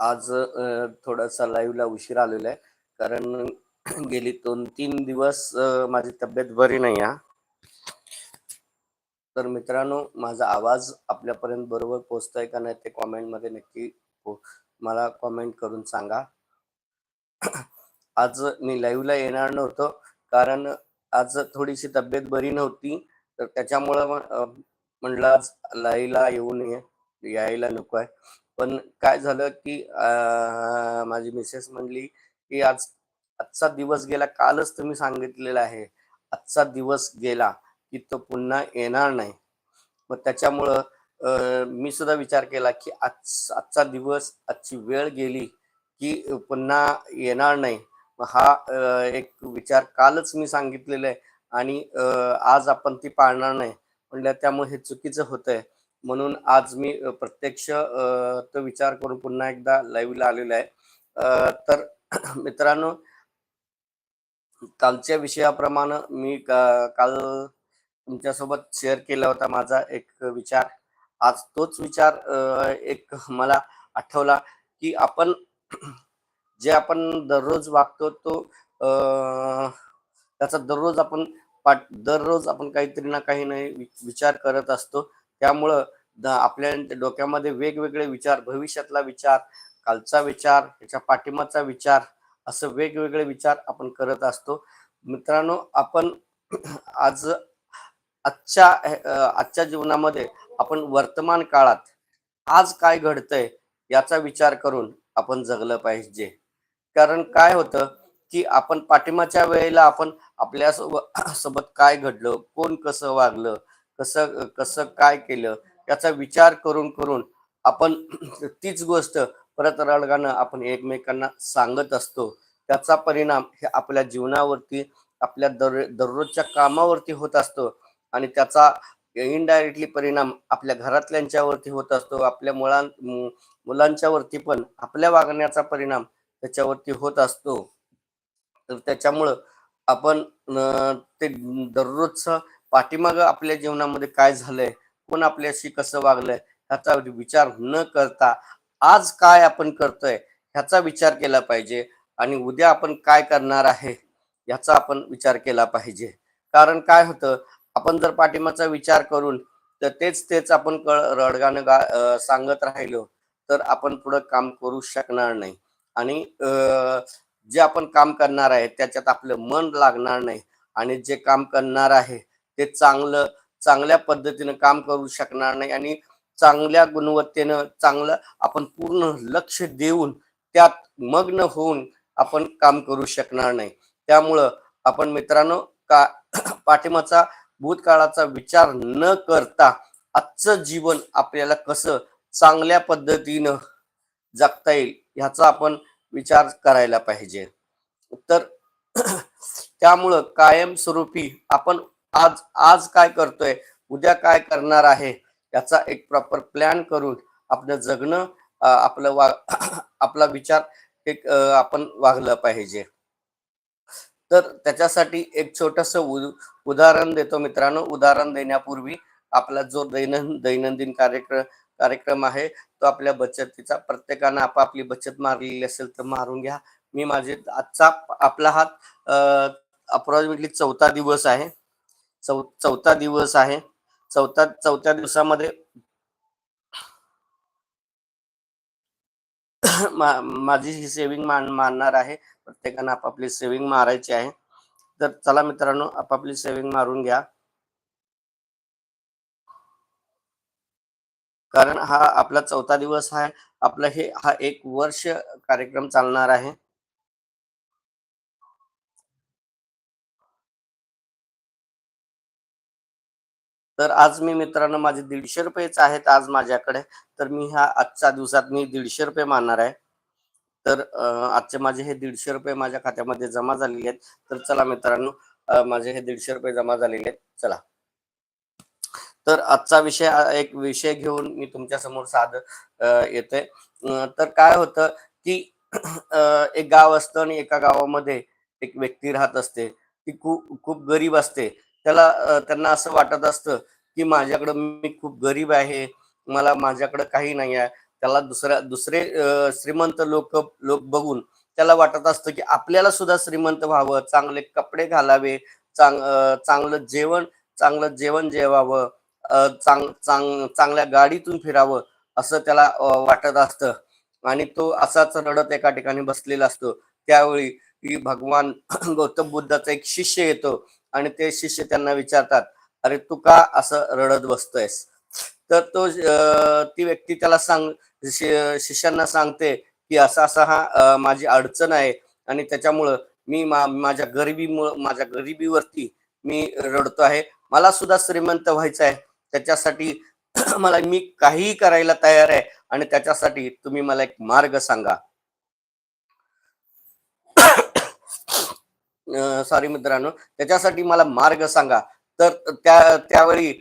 आज थोडासा लाईव्हला उशीर आलेला आहे. कारण गेली दोन तीन दिवस माझी तब्येत बरी नाही हा तर मित्रांनो माझा आवाज आपल्यापर्यंत बरोबर पोहोचतोय का नाही ते कॉमेंटमध्ये नक्की मला कॉमेंट करून सांगा. आज मी लाईव्हला येणार नव्हतो. कारण आज थोडीशी तब्येत बरी नव्हती. तर त्याच्यामुळं म्हणलं आज लाईव्हला येऊ नये. यायला नको आहे. पण काय झालं की माझी मिसेस म्हणली की आज आजचा दिवस गेला कालच तुम्ही सांगितलेलं आहे. आजचा दिवस गेला की तो पुन्हा येणार नाही. मग त्याच्यामुळं मी सुद्धा विचार केला की आज आजचा दिवस आजची वेळ गेली की पुन्हा येणार नाही. हा एक विचार कालच मी सांगितलेला आहे आणि आज आपण ती पाळणार नाही. म्हणल्या त्यामुळे हे चुकीचं होतंय. म्हणून आज मी प्रत्यक्ष तो विचार करून पुन्हा एकदा लाईव्हला आलेलो आहे. तर मित्रांनो कालच्या विषयाप्रमाणे मी का- काल तुमच्यासोबत शेअर केला होता माझा एक विचार. आज तोच विचार एक मला आठवला की आपण जे आपण दररोज वागतो तो त्याचा दररोज आपण पाठ दररोज आपण काहीतरी ना काही नाही वि- विचार करत असतो. त्यामुळं आपल्या डोक्यामध्ये वेगवेगळे विचार भविष्यातला विचार कालचा विचार त्याच्या पाठिंबाचा विचार असं वेगवेगळे विचार आपण करत असतो. मित्रांनो आपण आज आजच्या आजच्या जीवनामध्ये आपण वर्तमान काळात आज काय घडतंय याचा विचार करून आपण जगलं पाहिजे. कारण काय होतं की आपण पाठिंबाच्या वेळेला आपण आपल्या सोबत काय घडलं कोण कसं वागलं कसं कसं काय केलं याचा विचार करून करून आपण तीच गोष्ट परत रडगानं आपण एकमेकांना सांगत असतो. त्याचा परिणाम हे आपल्या जीवनावरती आपल्या दर दररोजच्या कामावरती होत असतो. आणि त्याचा इनडायरेक्टली परिणाम आपल्या घरातल्यांच्यावरती होत असतो. आपल्या मुलां मु- मुलांच्यावरती पण आपल्या वागण्याचा परिणाम त्याच्यावरती होत असतो. तर त्याच्यामुळं आपण ते दररोजचं पाठीमागं आपल्या जीवनामध्ये काय झालंय कोण आपल्याशी कसं वागलंय ह्याचा विचार न करता आज काय आपण करतोय ह्याचा विचार केला पाहिजे आणि उद्या आपण काय करणार आहे याचा आपण विचार केला पाहिजे. कारण काय होतं आपण जर पाठिंबाचा विचार करून तर तेच तेच आपण कळ रडगाणं गा सांगत राहिलो तर आपण पुढं काम करू शकणार नाही. आणि जे आपण काम करणार आहे त्याच्यात आपलं मन लागणार नाही. आणि जे काम करणार आहे ते चांगलं चांगल्या पद्धतीनं काम करू शकणार नाही आणि चांगल्या गुणवत्तेनं चांगलं आपण पूर्ण लक्ष देऊन त्यात मग्न होऊन आपण काम करू शकणार नाही. त्यामुळं आपण मित्रांनो का पाठिंबाचा भूतकाळाचा विचार न करता आजचं जीवन आपल्याला कसं चांगल्या पद्धतीनं जगता येईल ह्याचा आपण विचार करायला पाहिजे. तर त्यामुळं कायमस्वरूपी आपण आज आज काय करतोय? उद्या काय करणार आहे? याचा एक प्रॉपर प्लॅन करून आपलं जगणं आपलं वा आपला विचार एक आपण वागलं पाहिजे. तर त्याच्यासाठी एक छोटस उदाहरण देतो मित्रांनो. उदाहरण देण्यापूर्वी आपला जो दैनंद दैनंदिन कार्यक्रम कार्यक्रम आहे तो आपल्या बचतीचा. प्रत्येकानं आपापली बचत मारलेली असेल तर मारून घ्या. मी माझे आजचा आपला हा अप्रॉक्सिमेटली चौथा दिवस आहे. चौ चौथा दिवस आहे. चौथा चौथ्या दिवसामध्ये मा- माझी ही सेविंग मान मारणार आहे. प्रत्येकानं आपापली सेविंग मारायची आहे. तर चला मित्रांनो आपापली सेविंग मारून घ्या. कारण हा आपला चौथा दिवस आहे. आपलं हे हा एक वर्ष कार्यक्रम चालणार आहे. तर आज मी मित्रांनो माझे दीडशे रुपयेच आहेत आज माझ्याकडे तर मी ह्या आजच्या दिवसात मी दीडशे रुपये मारणार आहे. तर आजचे माझे हे दीडशे रुपये माझ्या खात्यामध्ये जमा झालेले आहेत. तर चला मित्रांनो माझे हे दीडशे रुपये जमा झालेले आहेत. चला. तर आजचा विषय एक विषय घेऊन मी तुमच्यासमोर साध येते तर काय होतं की एक गाव असतं आणि एका गावामध्ये एक व्यक्ती राहत असते. ती खूप खूप गरीब असते. त्याला त्यांना असं वाटत असतं की माझ्याकडं मी खूप गरीब आहे मला माझ्याकडं काही नाही आहे. त्याला दुसऱ्या दुसरे श्रीमंत लोक लोक बघून त्याला वाटत असतं की आपल्याला सुद्धा श्रीमंत व्हावं चांगले कपडे घालावे चांग चांगलं जेवण चांगलं जेवण जेवावं चांग चांग चांगल्या गाडीतून फिरावं असं त्याला वाटत असतं. आणि तो असाच रडत एका ठिकाणी बसलेला असतो. त्यावेळी भगवान गौतम बुद्धाचा एक शिष्य येतो. आणि ते शिष्य त्यांना विचारतात अरे तू का असं रडत बसतोयस? तर तो ती व्यक्ती त्याला सांग शिष्यांना सांगते की असा असा हा माझी अडचण आहे आणि त्याच्यामुळं मी माझ्या गरिबीमुळं माझ्या गरिबीवरती मी रडतो आहे. मला सुद्धा श्रीमंत व्हायचं आहे. त्याच्यासाठी मला मी काहीही करायला तयार आहे आणि त्याच्यासाठी तुम्ही मला एक मार्ग सांगा. सॉरी मित्रांनो. त्याच्यासाठी मला मार्ग सांगा. तर त्या त्यावेळी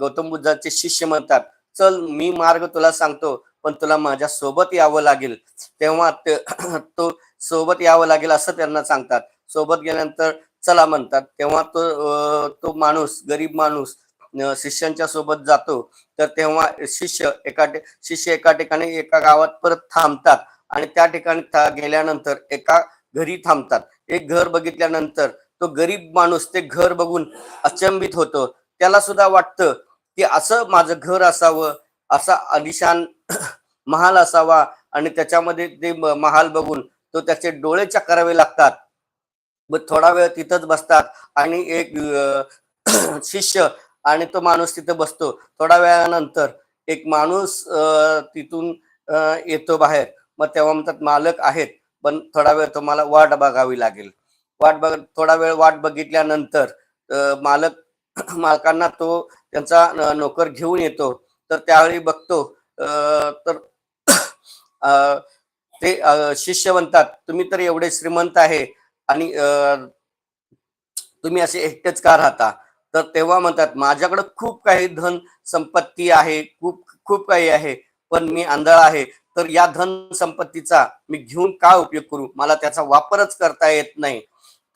गौतम बुद्धाचे शिष्य म्हणतात चल मी मार्ग तुला सांगतो पण तुला माझ्या सोबत यावं लागेल. तेव्हा ते- तो सोबत यावं लागेल असं त्यांना सांगतात. सोबत गेल्यानंतर चला म्हणतात. तेव्हा तो तो माणूस गरीब माणूस शिष्यांच्या सोबत जातो. तर तेव्हा शिष्य एका शिष्य एका ठिकाणी एका गावात परत थांबतात. आणि त्या ठिकाणी गेल्यानंतर एका घरी थांबतात. एक घर बघितल्यानंतर तो गरीब माणूस ते घर बघून अचंबित होतो. त्याला सुद्धा वाटतं की असं माझं घर असावं असा अलिशान महाल असावा आणि त्याच्यामध्ये ते म- महाल बघून तो त्याचे डोळे चक्रावे लागतात. मग थोडा वेळ तिथंच बसतात आणि एक शिष्य आणि तो माणूस तिथं बसतो. थोड्या वेळानंतर एक माणूस तिथून येतो बाहेर. मग तेव्हा म्हणतात मालक आहेत. पण थोडा वेळ तुम्हाला वाट बघावी लागेल. वाट बघ थोडा वेळ वाट बघितल्यानंतर मालक मालकांना तो त्यांचा नोकर घेऊन येतो. तर त्यावेळी बघतो तर ते शिष्य म्हणतात तुम्ही तर एवढे श्रीमंत आहे आणि तुम्ही असे एकटेच का राहता? तर तेव्हा म्हणतात माझ्याकडे खूप काही धन संपत्ती आहे खूप खूप काही आहे पण मी आंधळा आहे. तर या धन संपत्तीचा मी घेऊन काय उपयोग करू? मला त्याचा वापरच करता येत नाही.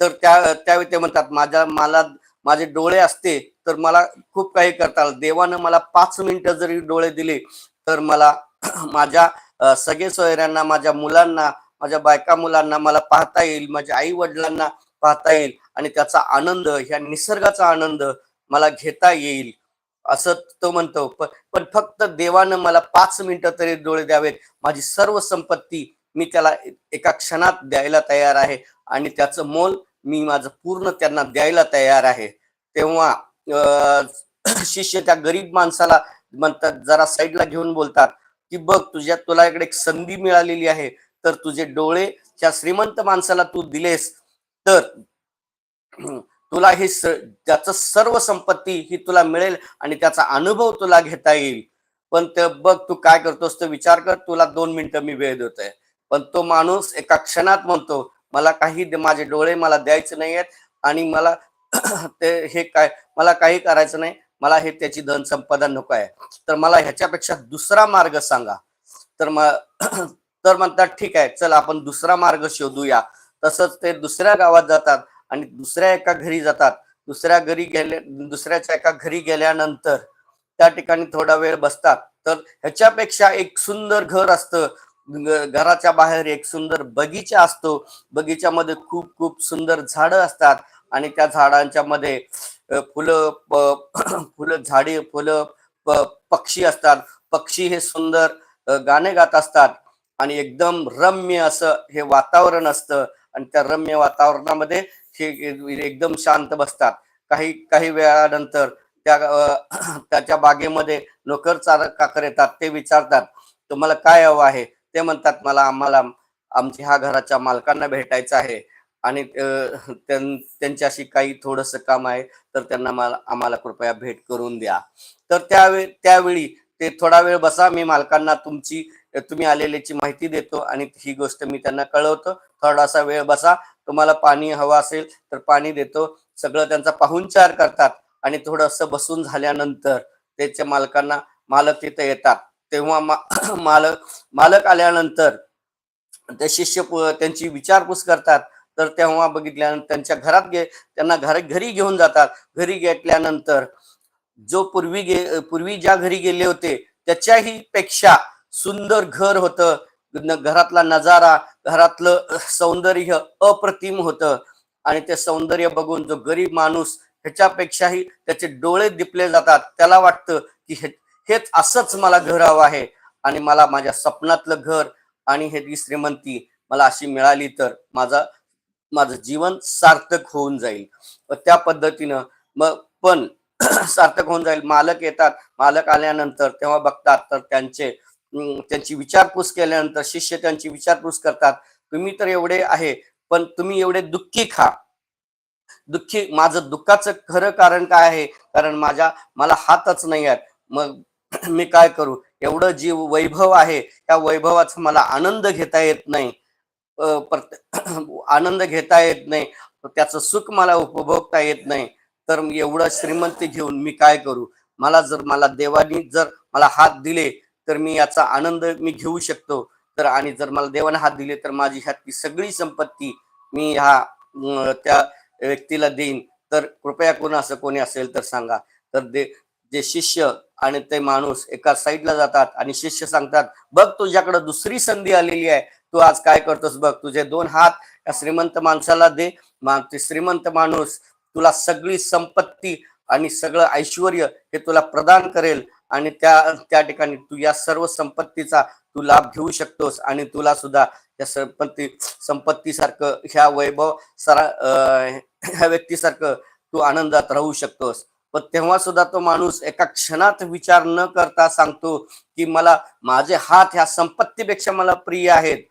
तर त्या त्यावेळी ते म्हणतात माझ्या मला माझे डोळे असते तर मला खूप काही करता आलं. देवानं मला पाच मिनिटं जरी डोळे दिले तर मला माझ्या सगळे सोयऱ्यांना माझ्या मुलांना माझ्या बायका मुलांना मला पाहता येईल माझ्या आई वडिलांना पाहता येईल आणि त्याचा आनंद ह्या निसर्गाचा आनंद मला घेता येईल. असं तो म्हणतो. पण फक्त देवानं मला पाच मिनिटं तरी डोळे द्यावेत. माझी सर्व संपत्ती मी त्याला एका क्षणात द्यायला तयार आहे. आणि त्याचं मोल मी माझं पूर्ण त्यांना द्यायला तयार आहे. तेव्हा शिष्य त्या गरीब माणसाला म्हणतात जरा साईडला घेऊन बोलतात की बघ तुझ्या तुला इकडे एक संधी मिळालेली आहे. तर तुझे डोळे त्या श्रीमंत माणसाला तू दिलेस. तर तुला हे स- त्याचं सर्व संपत्ती ही तुला मिळेल आणि त्याचा अनुभव तुला घेता येईल. पण ते बघ तू काय करतोस तर विचार कर तुला दोन मिनिटं मी वेळ देतोय. पण तो माणूस एका क्षणात म्हणतो मला काही माझे डोळे मला द्यायचे नाही आहेत आणि मला ते हे काय मला काही करायचं नाही मला हे त्याची धन संपदा नको आहे. तर मला ह्याच्यापेक्षा दुसरा मार्ग सांगा. तर मग तर म्हणतात ठीक आहे चल आपण दुसरा मार्ग शोधूया. तसंच ते दुसऱ्या गावात जातात. आणि दुसऱ्या एका घरी जातात. दुसऱ्या घरी गेले दुसऱ्याच्या एका घरी गेल्यानंतर त्या ठिकाणी थोडा वेळ बसतात. तर ह्याच्यापेक्षा एक सुंदर घर असतं. घराच्या बाहेर एक सुंदर बगीचा असतो. बगीच्यामध्ये खूप खूप सुंदर झाडं असतात. आणि त्या झाडांच्या मध्ये फुलं फुलं झाडे फुलं प- पक्षी असतात. पक्षी हे सुंदर गाणे गात असतात. आणि एकदम रम्य असं हे वातावरण असतं. आणि त्या रम्य वातावरणामध्ये एकदम शांत बसतात. काही काही वेळानंतर त्या त्याच्या बागेमध्ये नोकर चारकाकर येतात ते विचारतात तुम्हाला काय हवं आहे? ते म्हणतात मला आम्हाला आमच्या ह्या घराच्या मालकांना भेटायचं आहे आणि त्यां- त्यांच्याशी काही थोडस काम आहे तर त्यांना मला आम्हाला कृपया भेट करून द्या. तर त्यावेळी त्यावेळी ते थोडा वेळ बसा मी मालकांना तुमची तुम्ही आलेल्याची माहिती देतो आणि ही गोष्ट मी त्यांना कळवतो. थोडासा वेळ बसा तुम्हाला पाणी हवं असेल तर पाणी देतो. सगळं त्यांचा पाहुणचार करतात आणि थोडंसं बसून झाल्यानंतर त्याच्या मालकांना मालक तिथे येतात. तेव्हा मा- मालक मालक आल्यानंतर ते शिष्य त्यांची विचारपूस करतात. तर तेव्हा बघितल्यानंतर त्यांच्या घरात गे त्यांना घर घरी घेऊन जातात. घरी घेतल्यानंतर जो पूर्वी गे पूर्वी ज्या घरी गेले होते त्याच्याही पेक्षा सुंदर घर होतं. घरातला नजारा घरातलं सौंदर्य अप्रतिम होतं. आणि ते सौंदर्य बघून जो गरीब माणूस ह्याच्यापेक्षाही त्याचे डोळे दिपले जातात त्याला वाटतं की हे हेच असंच मला घर हवं आहे. आणि मला माझ्या स्वप्नातलं घर आणि हे श्रीमंती मला अशी मिळाली तर माझा माझं जीवन सार्थक होऊन जाईल. त्या पद्धतीनं मग पण सार्थक होऊन जाईल. मालक येतात. मालक आल्यानंतर तेव्हा बघतात तर त्यांचे त्यांची विचारपूस केल्यानंतर शिष्य त्यांची विचारपूस करतात तुम्ही तर एवढे आहे पण तुम्ही एवढे दुःखी खा. दुःखी माझं दुःखाचं खरं कारण काय आहे? कारण माझ्या मला हातच नाही आहेत. मग मी काय करू? एवढं जी वैभव आहे त्या वैभवाचा मला आनंद घेता येत नाही. आनंद घेता येत नाही. त्याचं सुख मला उपभोगता येत नाही. तर एवढं श्रीमंती घेऊन मी काय करू? मला जर मला देवानी जर मला हात दिले तर मी याचा आनंद मी घेऊ शकतो. तर आणि जर मला देवाने हात दिले तर माझी ह्यातली सगळी संपत्ती मी ह्या त्या व्यक्तीला देईन. तर कृपया कोण असं कोणी असेल तर सांगा. तर दे जे शिष्य आणि ते माणूस एका साईडला जातात आणि शिष्य सांगतात बघ तुझ्याकडे दुसरी संधी आलेली आहे. तू आज काय करतोस बघ तुझे दोन हात या श्रीमंत माणसाला दे. मा- ते श्रीमंत माणूस तुला सगळी संपत्ती आणि सगळं ऐश्वर हे तुला प्रदान करेल. आणि त्या त्या ठिकाणी तू या सर्व संपत्तीचा तू लाभ घेऊ शकतोस आणि तुला सुद्धा या संपत्ती संपत्तीसारखं ह्या वैभव सरा ह्या व्यक्तीसारखं तू आनंदात राहू शकतोस. पण तेव्हा सुद्धा तो माणूस एका क्षणात विचार न करता सांगतो की मला माझे हात ह्या संपत्तीपेक्षा मला प्रिय आहेत.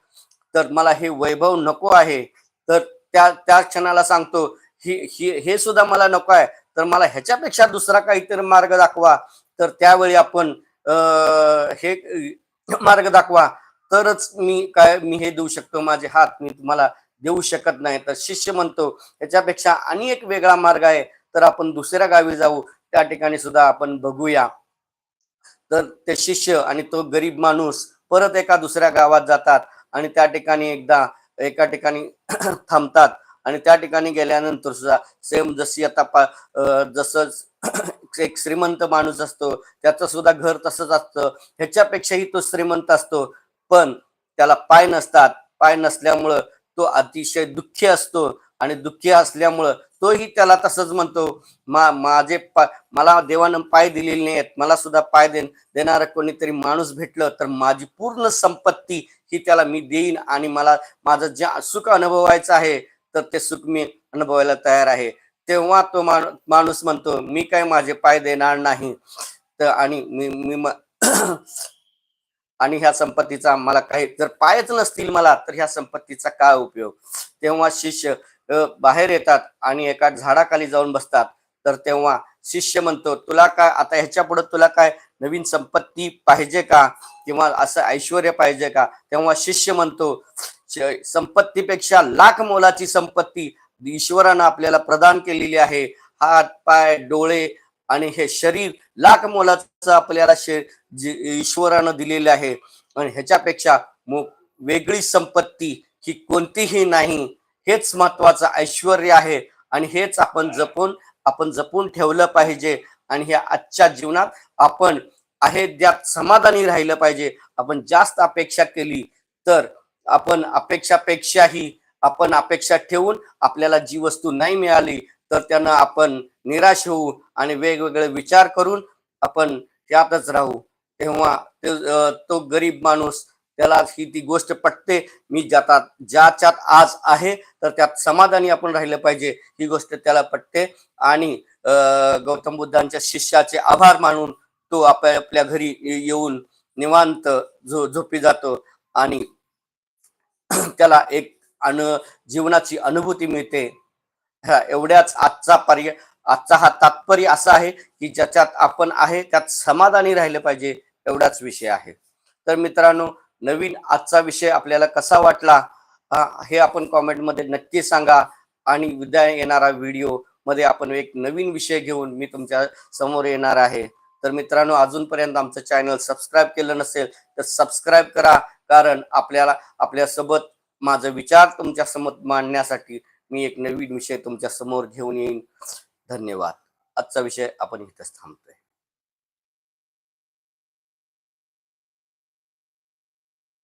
तर मला हे वैभव नको आहे. तर त्या त्या क्षणाला सांगतो ही ही हे सुद्धा मला नको आहे. तर मला ह्याच्यापेक्षा दुसरा काहीतरी मार्ग दाखवा. तर त्यावेळी आपण हे मार्ग दाखवा. तरच मी काय मी हे देऊ शकतो माझे हात मी तुम्हाला देऊ शकत नाही. तर शिष्य म्हणतो याच्यापेक्षा आणि एक वेगळा मार्ग आहे. तर आपण दुसऱ्या गावी जाऊ. त्या ठिकाणी सुद्धा आपण बघूया. तर ते शिष्य आणि तो गरीब माणूस परत एका दुसऱ्या गावात जातात आणि त्या ठिकाणी एकदा एका ठिकाणी थांबतात. आणि त्या ठिकाणी गेल्यानंतर सुद्धा सेम जशी आता जसं एक श्रीमंत माणूस असतो त्याचं सुद्धा घर तसंच असतं ह्याच्यापेक्षाही तो श्रीमंत असतो. पण त्याला पाय नसतात पाय नसल्यामुळं तो अतिशय दुःखी असतो आणि दुःखी असल्यामुळं तोही त्याला तसंच म्हणतो मा माझे पा मला देवानं पाय दिलेले नाही आहेत मला सुद्धा पाय दे देणारं कोणीतरी माणूस भेटलं तर माझी पूर्ण संपत्ती ही त्याला मी देईन आणि मला माझं जे सुख अनुभवायचं आहे तर ते सुख मी अनुभवायला तयार आहे. तेव्हा तो माणू- माणूस म्हणतो मी काय माझे पाय देणार नाही. तर आणि मी मी आणि ह्या संपत्तीचा मला काही जर पायच नसतील मला तर ह्या संपत्तीचा काय उपयोग? तेव्हा शिष्य बाहेर येतात आणि एका झाडाखाली जाऊन बसतात. तर तेव्हा शिष्य म्हणतो तुला काय आता ह्याच्या पुढे तुला काय नवीन संपत्ती पाहिजे का? किंवा असं ऐश्वर पाहिजे का? तेव्हा शिष्य म्हणतो संपत्तीपेक्षा लाख मोलाची संपत्ती ईश्वरानं आपल्याला प्रदान केलेली आहे. हात पाय डोळे आणि हे शरीर लाख मोलाचं आपल्याला शे- ईश्वरानं दिलेले आहे. आणि ह्याच्यापेक्षा मो- वेगळी संपत्ती ही कोणतीही नाही. हेच महत्वाचं ऐश्वर आहे. आणि हेच आपण जपून आपण जपून ठेवलं पाहिजे. आणि ह्या आजच्या जीवनात आपण आहे ज्यात समाधानी राहिलं पाहिजे. आपण जास्त अपेक्षा केली तर आपण अपेक्षापेक्षाही आपण अपेक्षा ठेवून आपल्याला जी वस्तू नाही मिळाली तर त्यानं आपण निराश होऊ आणि वेगवेगळे विचार करून आपण त्यातच राहू. तेव्हा ते- तो गरीब माणूस त्याला ही ती गोष्ट पटते मी ज्यातात ज्याच्यात आज आहे तर त्यात समाधानी आपण राहिलं पाहिजे ही गोष्ट त्याला पटते. आणि गौतम बुद्धांच्या शिष्याचे आभार मानून तो आपल्या आपल्या घरी येऊन निवांत झो झोपी जातो. आणि त्याला एक अन जीवनाची अनुभूती मिळते. ह्या एवढ्याच आजचा पर्याय आजचा हा तात्पर्य असा आहे की ज्याच्यात आपण आहे त्यात समाधानी राहिलं पाहिजे एवढाच विषय आहे. तर मित्रांनो नवीन आजचा विषय आपल्याला कसा वाटला हे आपण कॉमेंटमध्ये नक्की सांगा आणि उद्या येणारा व्हिडिओमध्ये आपण एक नवीन विषय घेऊन मी तुमच्यासमोर येणार आहे. तर मित्रांनो अजूनपर्यंत आमचं चॅनल सबस्क्राईब केलं नसेल तर सबस्क्राईब करा कारण आपल्याला आपल्यासोबत माझा विचार तुमच्यासमोर मांडण्यासाठी मी एक नवीन विषय तुमच्यासमोर घेऊन येईन. धन्यवाद. आजचा विषय आपण इथंच थांबतोय.